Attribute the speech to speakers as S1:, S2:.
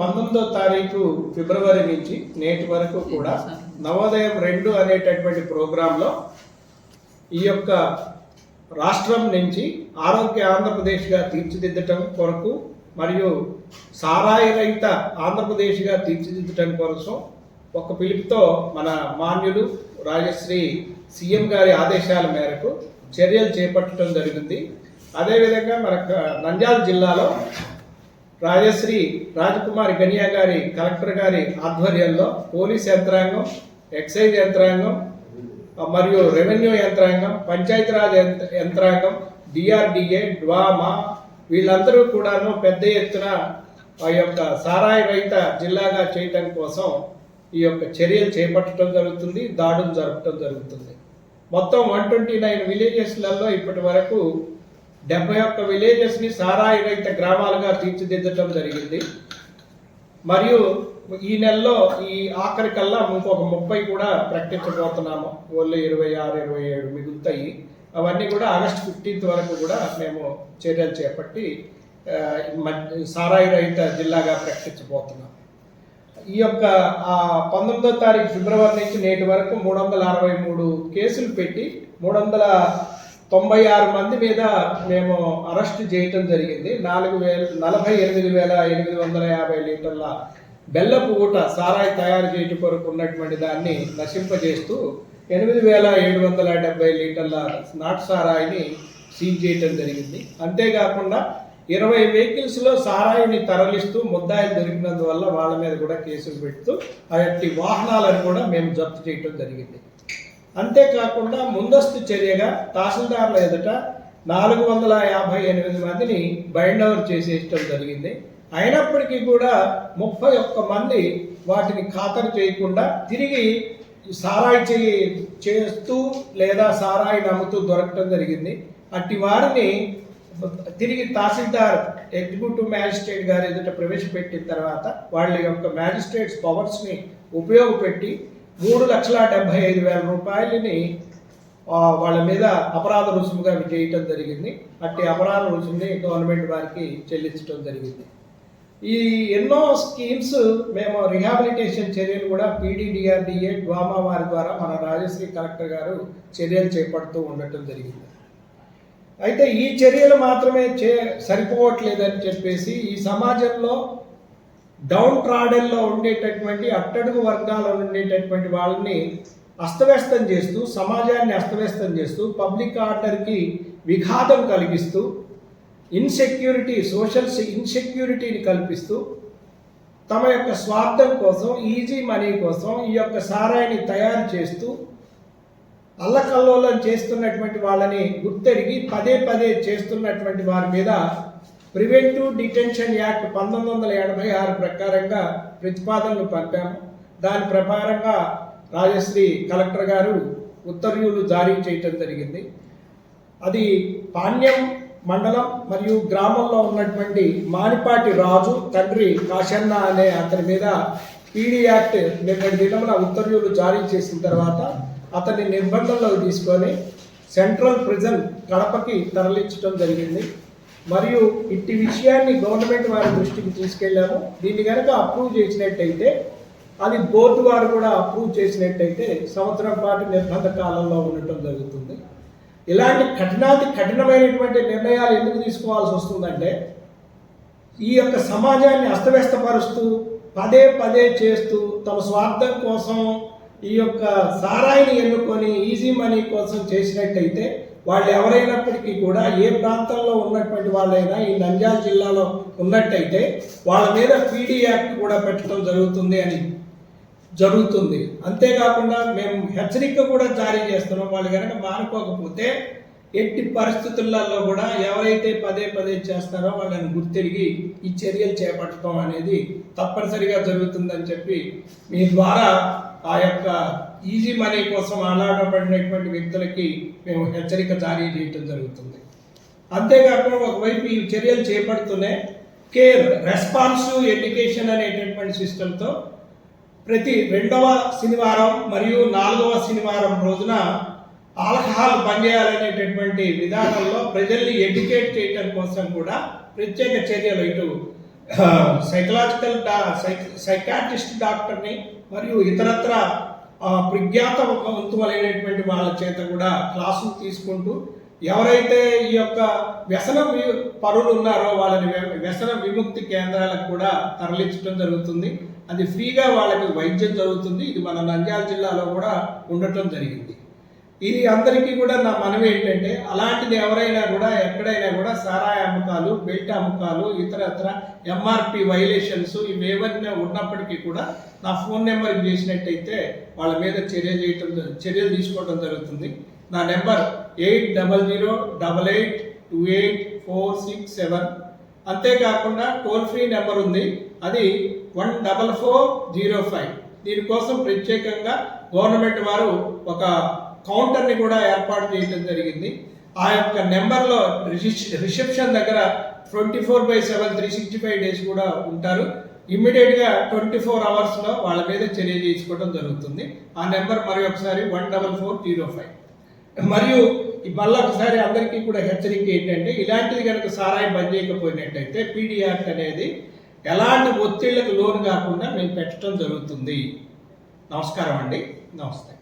S1: పంతొమ్మిదో తారీఖు ఫిబ్రవరి నుంచి నేటి వరకు కూడా నవోదయం రెండు అనేటటువంటి ప్రోగ్రాంలో ఈ యొక్క రాష్ట్రం నుంచి ఆరోగ్య ఆంధ్రప్రదేశ్గా తీర్చిదిద్దటం కొరకు మరియు సారాయి రహిత ఆంధ్రప్రదేశ్గా తీర్చిదిద్దటం కోసం ఒక పిలుపుతో మన మాన్యులు రాజశ్రీ సీఎం గారి ఆదేశాల మేరకు చర్యలు చేపట్టడం జరిగింది. అదేవిధంగా మన నంద్యాల జిల్లాలో రాజశ్రీ రాజకుమారి గనియా గారి కలెక్టర్ గారి ఆధ్వర్యంలో పోలీస్ యంత్రాంగం ఎక్సైజ్ యంత్రాంగం మరియు రెవెన్యూ యంత్రాంగం పంచాయతీరాజ్ యంత్రాంగం డిఆర్డిఏ డ్వామా వీళ్ళందరూ కూడాను పెద్ద ఎత్తున ఆ యొక్క సారాయి రహిత జిల్లాగా చేయటం కోసం ఈ యొక్క చర్యలు చేపట్టడం జరుగుతుంది దాడులు జరపడం జరుగుతుంది. మొత్తం వన్ ట్వంటీ నైన్ విలేజెస్లలో ఇప్పటి వరకు డెబ్బై ఒక్క విలేజెస్ని సారాయి రహిత గ్రామాలుగా తీర్చిదిద్దటం జరిగింది. మరియు ఈ నెలలో ఈ ఆఖరి కల్లా ఇంకొక ముప్పై కూడా ప్రకటించబోతున్నాము. ఓన్లీ ఇరవై ఆరు ఇరవై ఏడు మిగులుతాయి. అవన్నీ కూడా ఆగస్ట్ ఫిఫ్టీన్త్ వరకు కూడా మేము చర్యలు చేపట్టి సారాయి రహిత జిల్లాగా ప్రకటించబోతున్నాం ఈ యొక్క పంతొమ్మిదో తారీఖు ఫిబ్రవరి నుంచి నేటి వరకు మూడు వందల అరవై మూడు కేసులు పెట్టి మూడు వందల తొంభై ఆరు మంది మీద మేము అరెస్ట్ చేయటం జరిగింది. నాలుగు వేల నలభై ఎనిమిది వేల ఎనిమిది వందల యాభై లీటర్ల బెల్లపు ఊట సారాయి తయారు చేయటం కొరకు ఉన్నటువంటి దాన్ని నశింపజేస్తూ ఎనిమిది వేల ఏడు వందల డెబ్బై లీటర్ల నాటు సారాయిని సీజ్ చేయటం జరిగింది. అంతేకాకుండా ఇరవై వెహికల్స్లో సారాయిని తరలిస్తూ ముద్దాయిలు దొరికినందువల్ల వాళ్ళ మీద కూడా కేసులు పెడుతూ ఆ యొక్క వాహనాలను కూడా మేము జప్తు చేయటం జరిగింది. అంతేకాకుండా ముందస్తు చర్యగా తహసీల్దార్ల ఎదుట నాలుగు వందల యాభై ఎనిమిది మందిని బైండ్ ఓవర్ చేసేయటం జరిగింది. అయినప్పటికీ కూడా ముప్పై ఒక్క మంది వాటిని ఖాతరు చేయకుండా తిరిగి సారాయి చేయి చేస్తూ లేదా సారాయి నమ్ముతూ దొరకటం జరిగింది. అట్టి వారిని తిరిగి తహసీల్దార్ ఎగ్జిక్యూటివ్ మ్యాజిస్ట్రేట్ గారి ఎదుట ప్రవేశపెట్టిన తర్వాత వాళ్ళ యొక్క మ్యాజిస్ట్రేట్స్ పవర్స్ని ఉపయోగపెట్టి మూడు లక్షల డెబ్బై ఐదు వేల రూపాయలని వాళ్ళ మీద అపరాధ రుసుముగా చేయటం జరిగింది. అట్టి అపరాధ రుసుముని గవర్నమెంట్ వారికి చెల్లించడం జరిగింది. ఈ ఎన్నో స్కీమ్స్ మేము రిహాబిలిటేషన్ చర్యలు కూడా పీడీడిఆర్డిఏ డ్వామా వారి ద్వారా మన రాజశ్రీ కలెక్టర్ గారు చర్యలు చేపడుతూ ఉండటం జరిగింది. అయితే ఈ చర్యలు మాత్రమే చే సరిపోవట్లేదని చెప్పేసి ఈ సమాజంలో డౌన్ ట్రాడెల్లో ఉండేటటువంటి అట్టడుగు వర్గాల్లో ఉండేటటువంటి వాళ్ళని అస్తవ్యస్తం చేస్తూ సమాజాన్ని అస్తవ్యస్తం చేస్తూ పబ్లిక్ ఆర్డర్కి విఘాతం కలిగిస్తూ ఇన్సెక్యూరిటీ సోషల్ ఇన్సెక్యూరిటీని కల్పిస్తూ తమ యొక్క స్వార్థం కోసం ఈజీ మనీ కోసం ఈ యొక్క సారాయిని తయారు చేస్తూ అల్లకల్లోలం చేస్తున్నటువంటి వాళ్ళని గుర్తెరిగి పదే పదే చేస్తున్నటువంటి వారి మీద ప్రివెంటివ్ డిటెన్షన్ యాక్ట్ పంతొమ్మిది వందల ఎనభై ఆరు ప్రకారంగా ప్రతిపాదనలు పంపాము. దాని ప్రకారంగా రాజశ్రీ కలెక్టర్ గారు ఉత్తర్వులు జారీ చేయటం జరిగింది. అది పాణ్యం మండలం మరియు గ్రామంలో ఉన్నటువంటి మానిపాటి రాజు తండ్రి కాశన్న అనే అతని మీద పీడీ యాక్ట్ నిన్నటి దినమున ఉత్తర్వులు జారీ చేసిన తర్వాత అతన్ని నిర్బంధంలోకి తీసుకొని సెంట్రల్ ప్రిజన్ కడపకి తరలించడం జరిగింది. మరియు ఇట్టి విషయాన్ని గవర్నమెంట్ వారి దృష్టికి తీసుకెళ్ళాము. దీన్ని కనుక అప్రూవ్ చేసినట్టయితే అది బోర్డు వారు కూడా అప్రూవ్ చేసినట్టయితే సంవత్సరం పాటు నిర్బంధ కాలంలో ఉండటం జరుగుతుంది. ఇలాంటి కఠినాతి కఠినమైనటువంటి నిర్ణయాలు ఎందుకు తీసుకోవాల్సి వస్తుందంటే ఈ యొక్క సమాజాన్ని అస్తవ్యస్తపరుస్తూ పదే పదే చేస్తూ తమ స్వార్థం కోసం ఈ యొక్క సారాయిని ఎన్నుకొని ఈజీ మనీ కోసం చేసినట్టయితే వాళ్ళు ఎవరైనప్పటికీ కూడా ఏ ప్రాంతంలో ఉన్నటువంటి వాళ్ళైనా ఈ నంద్యాల జిల్లాలో ఉన్నట్టయితే వాళ్ళ మీద పీడీ యాక్ట్ కూడా పెట్టడం జరుగుతుంది అని జరుగుతుంది. అంతేకాకుండా మేము హెచ్చరిక కూడా జారీ చేస్తున్నాం. వాళ్ళు కనుక మానుకోకపోతే ఎట్టి పరిస్థితులలో కూడా ఎవరైతే పదే పదే చేస్తారో వాళ్ళని గుర్తిరిగి ఈ చర్యలు చేపట్టడం అనేది తప్పనిసరిగా జరుగుతుందని చెప్పి మీ ద్వారా ఆ యొక్క ఈజీ మనీ కోసం ఆలాడబడినటువంటి వ్యక్తులకి మేము హెచ్చరిక జారీ చేయటం జరుగుతుంది. అంతేకాకుండా ఒకవైపు ఈ చర్యలు చేపడుతూనే కేర్ రెస్పాన్సివ్ ఎడ్యుకేషన్ అనేటటువంటి సిస్టంతో ప్రతి రెండవ శనివారం మరియు నాలుగవ శనివారం రోజున ఆల్కహాల్ పనిచేయాలనేటటువంటి విధానంలో ప్రజల్ని ఎడ్యుకేట్ చేయటం కోసం కూడా ప్రత్యేక చర్యలు ఇటు సైకలాజికల్ డా సైకాట్రిస్ట్ డాక్టర్ని మరియు ఇతరత్ర ఆ, ప్రజ్ఞాతవంతులైనటువంటి వాళ్ళ చేత కూడా క్లాసులు తీసుకుంటూ ఎవరైతే ఈ యొక్క వ్యసన వి- పరులు ఉన్నారో వాళ్ళని వ్యసన విముక్తి కేంద్రాలకు కూడా తరలించడం జరుగుతుంది. అది ఫ్రీగా వాళ్ళకి వైద్యం జరుగుతుంది. ఇది మన నంద్యాల జిల్లాలో కూడా ఉండటం జరిగింది. ఇది అందరికీ కూడా నా మనవి ఏంటంటే అలాంటిది ఎవరైనా కూడా ఎక్కడైనా కూడా సారాయి అమ్మకాలు బెల్ట్ అమ్మకాలు ఇతరత్ర ఎంఆర్పి వైలేషన్స్ ఇవేవన్నీ ఉన్నప్పటికీ కూడా నా ఫోన్ నెంబర్ చేసినట్టయితే వాళ్ళ మీద చర్య చేయటం చర్యలు తీసుకోవడం జరుగుతుంది. నా number eight double zero double eight two eight four six seven. అంతేకాకుండా టోల్ ఫ్రీ నెంబర్ ఉంది. అది one double four zero five. దీనికోసం ప్రత్యేకంగా గవర్నమెంట్ వారు ఒక కౌంటర్ని కూడా ఏర్పాటు చేయడం జరిగింది. ఆ యొక్క నెంబర్లో రిసెప్షన్ దగ్గర twenty four by seven three sixty five days కూడా ఉంటారు. ఇమ్మీడియట్గా ట్వంటీ ఫోర్ అవర్స్లో వాళ్ళ మీద చర్య చేసుకోవడం జరుగుతుంది. ఆ నెంబర్ మరి ఒకసారి one double four zero five మరియు మళ్ళీ ఒకసారి అందరికీ కూడా హెచ్చరిక ఏంటంటే ఇలాంటిది కనుక సారాయి బంద్ చేయకపోయినట్టయితే పీడిఆర్ అనేది ఎలాంటి ఒత్తిళ్ళకు లోను కాకుండా మేము పెట్టడం జరుగుతుంది. నమస్కారం అండి. నమస్తే.